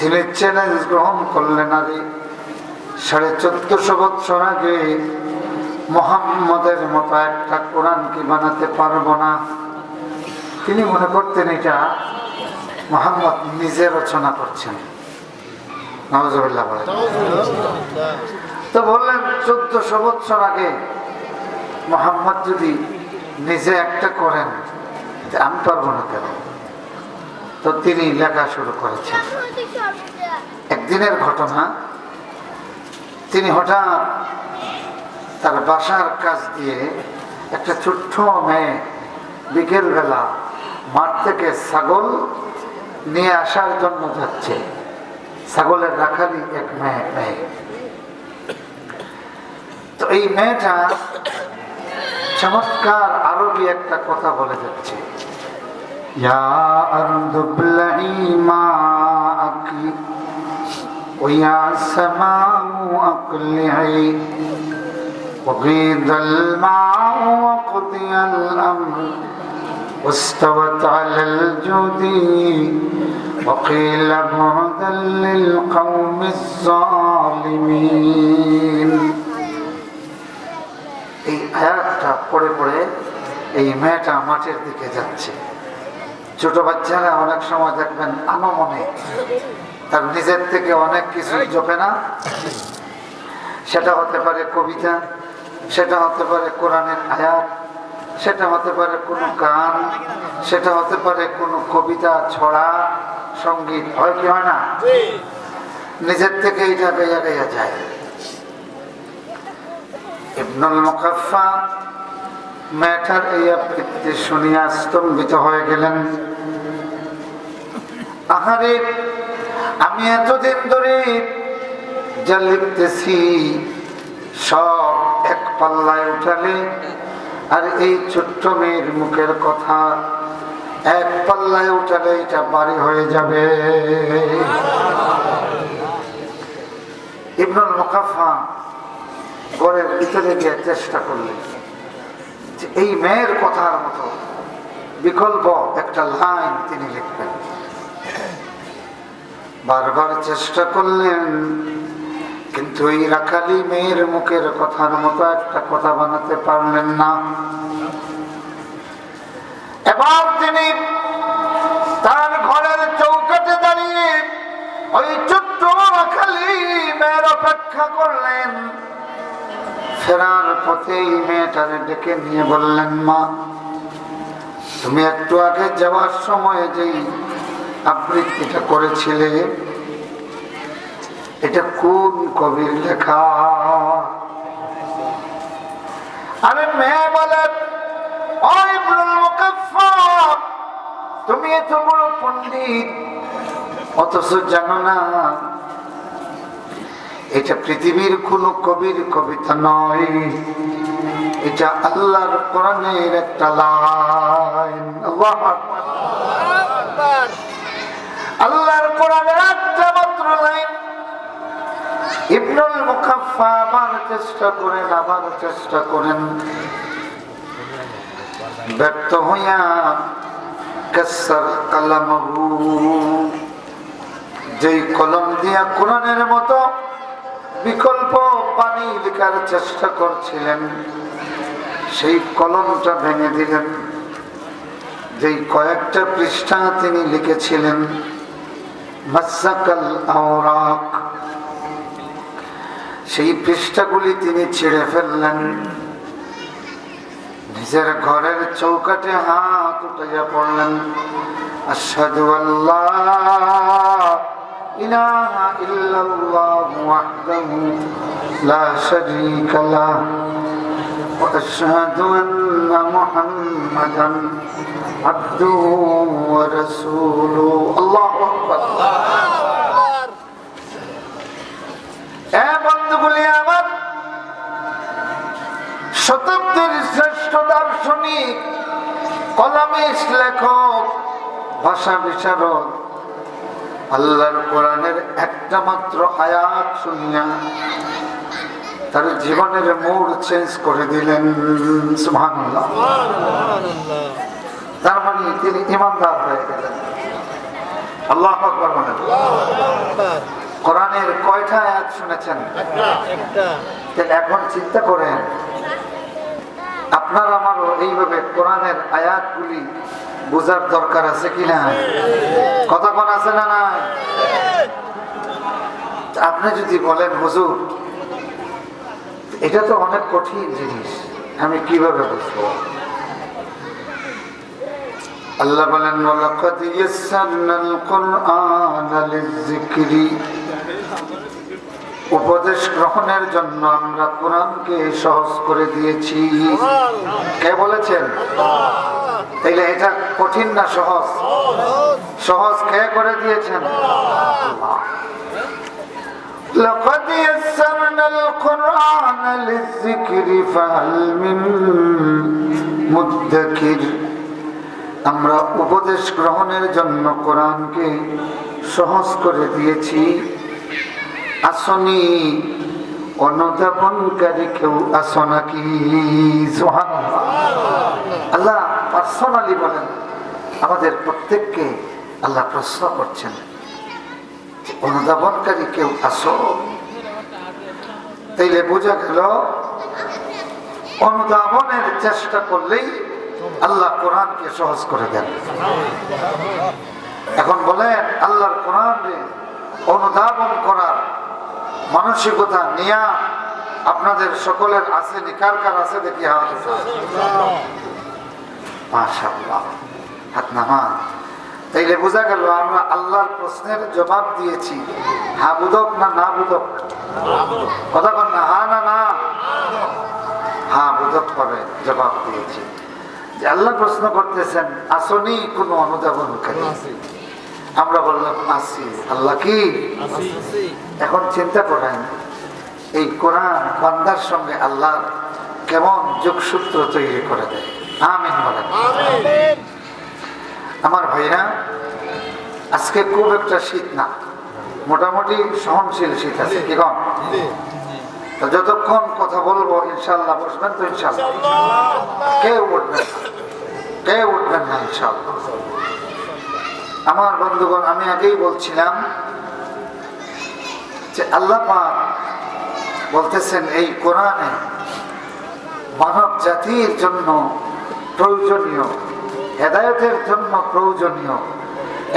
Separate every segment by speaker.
Speaker 1: তিনি গ্রহণ করলেন সাড়ে আগে মতো একটা কি বানাতে পারব না। তিনি মনে করতেন এটা মোহাম্মদ নিজে রচনা করছেন। তো বললেন, চোদ্দশো বৎসর আগে মোহাম্মদ যদি নিজে একটা করেন আমি পারব না কেন? তো তিনি লেখা শুরু করেছেন। একদিনের ঘটনা, তিনি হঠাৎ তার বাসার কাজ দিয়ে একটা ছোট্ট মেয়ে বিকেলবেলা মাঠ থেকে ছাগল নিয়ে আসার জন্য যাচ্ছে। ছাগলের রাখালি এক মেয়ে মেয়ে। তো এই মেয়েটা চমৎকার আরবি একটা কথা বলে যাচ্ছে। ইয়া أرض ابلعي ماءك ويا سماء أقلعي وغيض الماء وقضي الأمر واستوت على الجود وقيل بعدا للقوم الظالمين এই আয়াতটা পড়ে পড়ে এই মেয়েটা মাঠের দিকে যাচ্ছে ছোট বাচ্চারা অনেক সময় দেখবেন আনমনে তার নিজের থেকে অনেক কিছু জপে না। সেটা হতে পারে কবিতা, সেটা হতে পারে কোরআনের আয়াত, সেটা হতে পারে কোনো গান, সেটা হতে পারে কোনো কবিতা, ছড়া, সংগীত, হয় কি হয় না? নিজের থেকে এটা গাইয়া গাইয়া যায়। ইবনুল মুকাফফা মেয়েটার এই আবৃত্তি শুনিয়া স্তম্ভিত হয়ে গেলেন। আহারে, আমি এতদিন ধরে যা লিখতেছি, সব এক পাল্লায় উঠালে, আর এই ছোট্ট মেয়ের মুখের কথা এক পাল্লায় উঠালে এটা বাড়ি হয়ে যাবে। ইবনুল মুকাফা ঘরের ভিতরে গিয়ে চেষ্টা করলেন যে এই মেয়ের কথার মতো বিকল্প একটা লাইন তিনি লিখবেন। বারবার চেষ্টা করলেন, কিন্তু এই রাখালি মেয়ের মুখের কথার মতো একটা কথা বানাতে পারলেন না। এবার তিনি তার ঘরের চৌকাটে দাঁড়িয়ে ওই ছোট্ট রাখালি মেয়ের অপেক্ষা করলেন। ফেরার পথে এই মেয়েটারে ডেকে নিয়ে বললেন, মা, তুমি একটু আগে যাওয়ার সময় যেই আবৃত্তিটা করেছিলে এটা কোন কবির লেখা? আরে মেয়ে বলে "ওই ইবনুল মুকাফফার, তুমি এত বড় পণ্ডিত অথচ জানো না এটা পৃথিবীর কোন কবির কবিতা নয়। এটা আল্লাহর কোরআনের একটা লাইন। আল্লাহু। আল্লাহর কোরআনের একটা মাত্র লাইন। ইবনুল মুকাফফা আবার চেষ্টা করেন আবার চেষ্টা করেন। ব্যর্থ হইয়া কাসার কালামহু। যেই কলম দিয়া কোরআনের মতো বিকল্প পানি লেখার চেষ্টা করছিলেন, সেই কলমটা ভেঙে দিলেন। যেই কয়েকটা পৃষ্ঠা তিনি লিখেছিলেন মাসাকাল আওরাক। সেই পৃষ্ঠাগুলি তিনি ছিঁড়ে ফেললেন। নিজের ঘরের চৌকাটে হাত উঠাইয়া পড়লেন। আসাদু আল্লাহ ইলাহা ইল্লাল্লাহ ওয়াহদাহু লা শারীকা লাহ। وأشهد أن محمدا عبده ورسوله الله أكبر এ বন্ধুগুলি আমার শতাব্দীর শ্রেষ্ঠ দার্শনিক কলামিস লেখক ভাষা বিশারদ আল্লাহর কোরআনের একটা মাত্র আয়াত শুনিয়া তার জীবনের মোড় চেঞ্জ করে দিলেন তার মানে তিনি ইমানদার হয়ে গেলেন। আল্লাহ বলেন। কোরআনের কয়টা আয়াত শুনেছেন? এখন চিন্তা করেন আপনার আমারও এইভাবে কোরআনের আয়াতগুলি বোঝার দরকার আছে কি না? কথা কোন আছে না নাই? আপনি যদি বলেন হুজুর এটা তো অনেক কঠিন জিনিস। আমি কীভাবে বুঝব? আল্লাহ বলেন উপদেশ গ্রহণের জন্য আমরা কোরআনকে সহজ করে দিয়েছি। কে বলেছেন? তাইলে এটা কঠিন না সহজ? সহজ কে করে দিয়েছেন? আল্লাহ। لقد يسرنا القرآن للذكر فهل من مدكر আমরা উপদেশ গ্রহণের জন্য কোরআনকে সহজ করে দিয়েছি আসনি অনুধাবনকারী কেউ আসো নাকি সুবহানাল্লাহ। আল্লাহ পার্সোনালি বলেন আমাদের প্রত্যেককে আল্লাহ প্রশ্ন করছেন যে অনুধাবনকারী কেউ আসো। তাইলে বোঝা গেল, অনুধাবনের চেষ্টা করলেই আল্লাহ কোরআনকে সহজ করে দেন। এখন বলেন, আল্লাহর কোরআন অনুধাবন করার মানসিকতা, নিয়া আপনাদের সকলের আছে নিকার কার আছে দেখি হাত মাশাআল্লাহ। হাত নামান। তাইলে বোঝা গেল, আমরা আল্লাহর প্রশ্নের জবাব দিয়েছি। হা বুধক না না বুধক কথা বল না, হা না না? হা বুধক করে জবাব দিয়েছি। যে আল্লাহ প্রশ্ন করতেছেন, আসনি কোনো অনুধাবনকারী। আমরা বললাম, আসি। আল্লাহ কি? এখন চিন্তা করেন, এই কোরআন বান্দার সঙ্গে আল্লাহ কেমন যোগসূত্র তৈরি করে দেয়? আমিন বলেন। আমার ভাইরা আজকে খুব একটা শীত না। মোটামুটি সহনশীল শীত আছে কি কম? যতক্ষণ কথা বলব ইনশাল্লাহ বসবেন তো ইনশাল্লাহ। কেউ উঠবেন না। কেউ উঠবেন না ইনশাল্লাহ। আমার বন্ধুগণ আমি আগেই বলছিলাম যে আল্লাহ পাক বলতেছেন এই কোরআনে মানব জাতির জন্য প্রয়োজনীয় হেদায়তের জন্য প্রয়োজনীয়।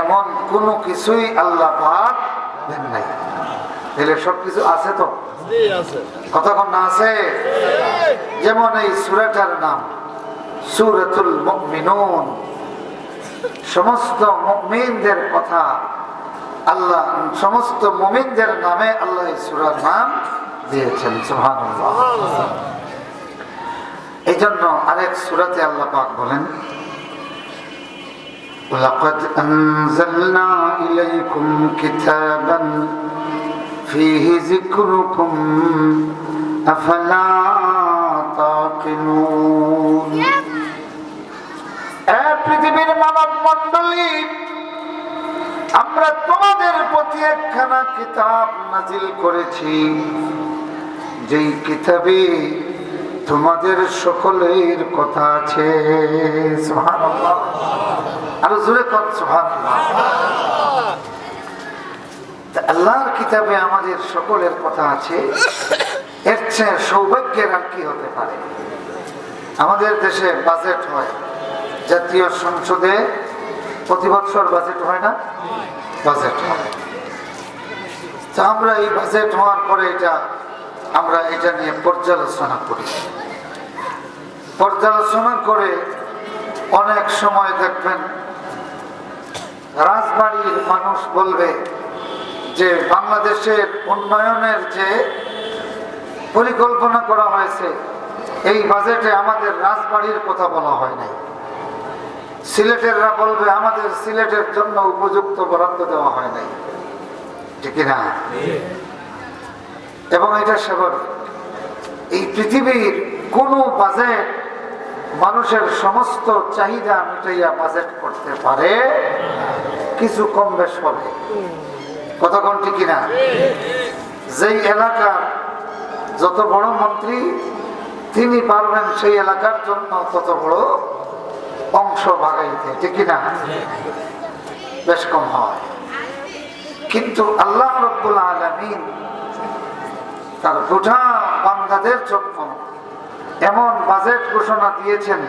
Speaker 1: এমন কোনো কিছুই আল্লাহ পাক দেন নাই। তাহলে সব কিছু আছে তো? কতক্ষণ না আছে? যেমন এই সুরাটার নাম সুরাতুল মুমিনুন। সমস্ত মুমিনদের কথা আল্লাহ সমস্ত মুমিনদের নামে আল্লাহ এই সূরার নাম দিয়েছেন সুবহানাল্লাহ। এই জন্য আরেক সূরাতে আল্লাহ পাক বলেন لقد أنزلنا إليكم كتابا فيه ذكركم أفلا تعقلون এ পৃথিবীর মানব মন্ডলী আমরা তোমাদের প্রতি একখানা কিতাব নাজিল করেছি যেই কিতাবে তোমাদের সকলের কথা আছে সুবহানাল্লাহ আরও জোরে আল্লাহর কিতাবে আমাদের সকলের কথা আছে, এর চেয়ে সৌভাগ্যের আর কি হতে পারে? আমাদের দেশে বাজেট হয়, জাতীয় সংসদে প্রতি বছর বাজেট হয় না? বাজেট হয়। তা আমরা এই বাজেট হওয়ার পরে এটা, আমরা এটা নিয়ে পর্যালোচনা করি। পর্যালোচনা করে অনেক সময় দেখবেন রাজবাড়ির মানুষ বলবে যে বাংলাদেশের উন্নয়নের যে পরিকল্পনা করা হয়েছে, এই বাজেটে আমাদের রাজবাড়ির কথা বলা হয় নাই। সিলেটেররা বলবে আমাদের সিলেটের জন্য উপযুক্ত বরাদ্দ দেওয়া হয় নাই। ঠিক না? এবং এটা স্বাভাবিক এই পৃথিবীর কোন বাজেট মানুষের সমস্ত চাহিদা মিটাইয়া বাজেট করতে পারে কিছু কম বেশ হবে। কতক্ষণ ঠিক না যেই এলাকার যত বড় মন্ত্রী, তিনি পারবেন সেই এলাকার জন্য তত বড় অংশ ভাগাইতে ঠিক না বেশ কম হয়। কিন্তু আল্লাহ রব্বুল আলমিন তার গোটা বান্দাদের জন্য এমন বাজেট ঘোষণা দিয়েছেন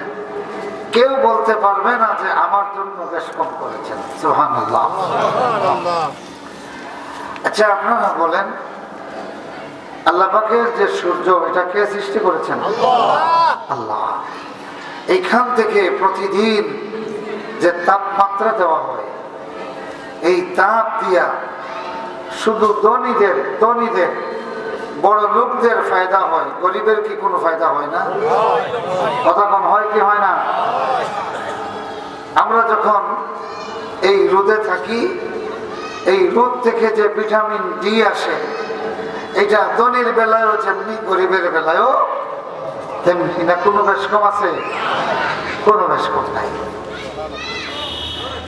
Speaker 1: কেউ বলতে পারবে না যে আমার জন্য বেশ কম করেছেন। সোহান আচ্ছা আপনারা বলেন আল্লাহ পাকের যে সূর্য এটা কে সৃষ্টি করেছেন? আল্লাহ। এইখান থেকে প্রতিদিন যে তাপমাত্রা দেওয়া হয় এই তাপ দিয়া শুধু ধনীদের ধনীদের বড় লোকদের ফায়দা হয়, গরিবের কি কোনো ফায়দা হয় না? কথা কম হয় কি হয় না? আমরা যখন এই রোদে থাকি, এই রোদ থেকে যে ভিটামিন ডি আসে, এটা ধনির বেলায়ও যেমনি, গরিবের বেলায়ও তেমনি না? কোনো বেশ কম আছে? কোনো বেশ কম নাই।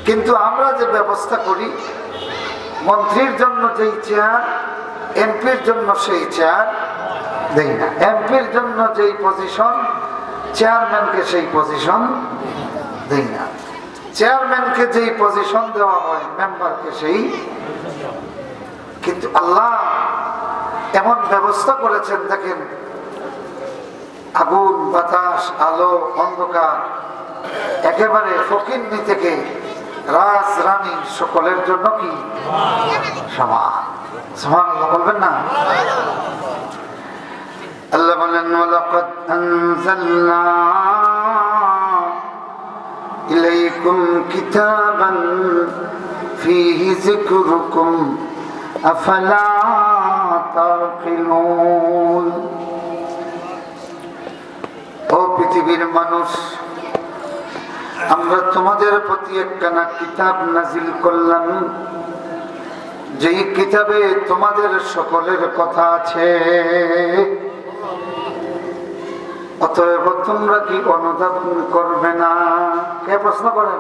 Speaker 1: কিন্তু আমরা যে ব্যবস্থা করি, মন্ত্রীর জন্য যেই চেয়ার এমপির জন্য সেই চেয়ার দেই না। এমপির জন্য যেই পজিশন চেয়ারম্যানকে সেই পজিশন দেই না। চেয়ারম্যানকে যেই পজিশন দেওয়া হয় মেম্বারকে সেই। কিন্তু আল্লাহ এমন ব্যবস্থা করেছেন, দেখেন, আগুন, বাতাস, আলো, অন্ধকার, একেবারে ফকিন্নি থেকে রাজ রানী সকলের জন্য কি? সমান। বলবেন না? আল্লাহ বলেন আনজালনা ইলাইকুম কিতাবান যিকরুকুম, আফালা তাকিলুন ও পৃথিবীর মানুষ, আমরা তোমাদের প্রতি একখানা কিতাব নাজিল করলাম। যেই কিতাবে তোমাদের সকলের কথা আছে, অতএব তোমরা কি অনুধাবন করবে না? কে প্রশ্ন করেন?